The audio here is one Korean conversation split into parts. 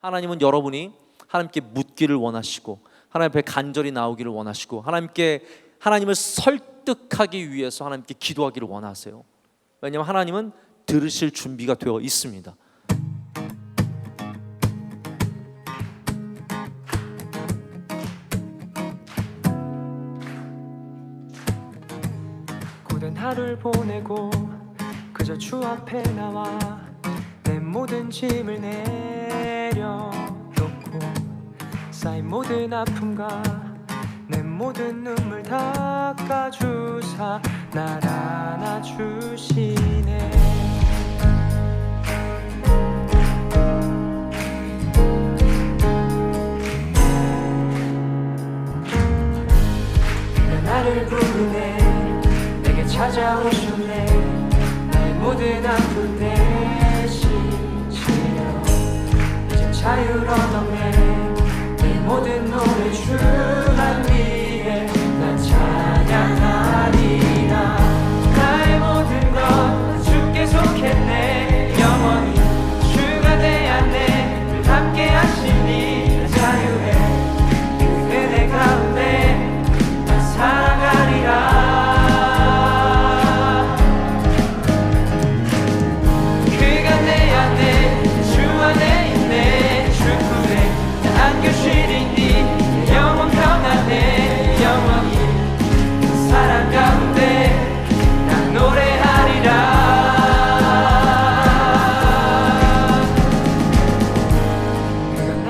하나님은 여러분이 하나님께 묻기를 원하시고 하나님 앞에 간절히 나오기를 원하시고 하나님께 하나님을 설득하기 위해서 하나님께 기도하기를 원하세요. 왜냐하면 하나님은 들으실 준비가 되어 있습니다. 고된 하루를 보내고 그저 주 앞에 나와 내 모든 짐을 내려놓고 쌓인 모든 아픔과 내 모든 눈물 닦아주사 날 안아주시네. 내 나를 부르네. 내게 찾아오셨네. 나의 모든 아픔 대신 치료 이제 자유로 넘네 이 모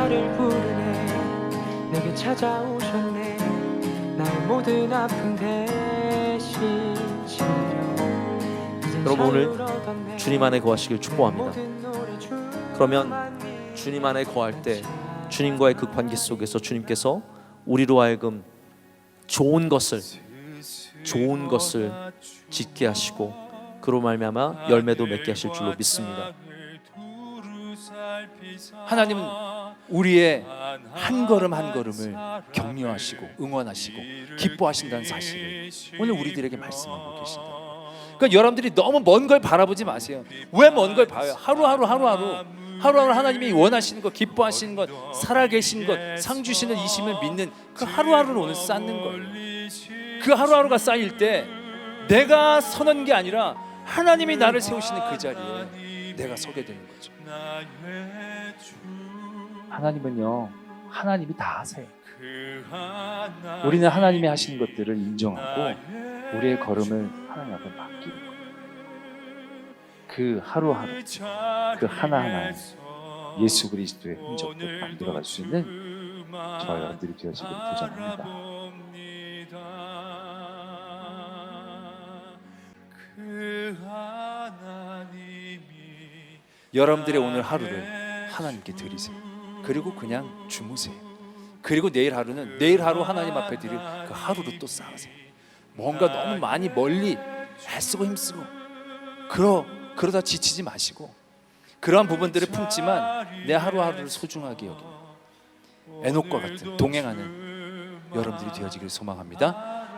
나를 부르네 내게 찾아오셨네 나의 모든 아픔 대신 여러분, 오늘. 주님 안에 거하시길 축복합니다. 그러면 주님 안에 거할 때 주님과의 그 관계 속에서 주님께서 우리로 하여금 좋은 것을 좋은 것을 짓게 하시고 그로 말미암아 열매도 맺게 하실 줄로 믿습니다. 하나님은 우리의 한 걸음 한 걸음을 격려하시고 응원하시고 기뻐하신다는 사실을 오늘 우리들에게 말씀하고 계신다. 그러니까 여러분들이 너무 먼 걸 바라보지 마세요. 왜 먼 걸 봐요? 하루하루 하루하루 하루하루 하나님이 원하시는 것, 기뻐하시는 것, 살아계신 것, 상 주시는 이심을 믿는 그 하루하루를 오늘 쌓는 거예요. 그 하루하루가 쌓일 때 내가 서는 게 아니라 하나님이 나를 세우시는 그 자리에 내가 서게 되는 거죠. 하나님은요 하나님이 다 하세요. 우리는 하나님이 하시는 것들을 인정하고 우리의 걸음을 하나님 앞에 맡기는 거예요. 그 하루하루 그 하나하나에 예수 그리스도의 흔적들 만들어갈 수 있는 저와 여러분들이 되어지기를 도전합니다. 여러분들의 오늘 하루를 하나님께 드리세요. 그리고 그냥 주무세요. 그리고 내일 하루는 내일 하루 하나님 앞에 드릴 그 하루로 또 쌓으세요. 뭔가 너무 많이 멀리 애쓰고 힘쓰고 그러 그러다 지치지 마시고 그러한 부분들을 품지만 내 하루하루를 소중하게 여기는 에녹과 같은 동행하는 여러분들이 되어지길 소망합니다.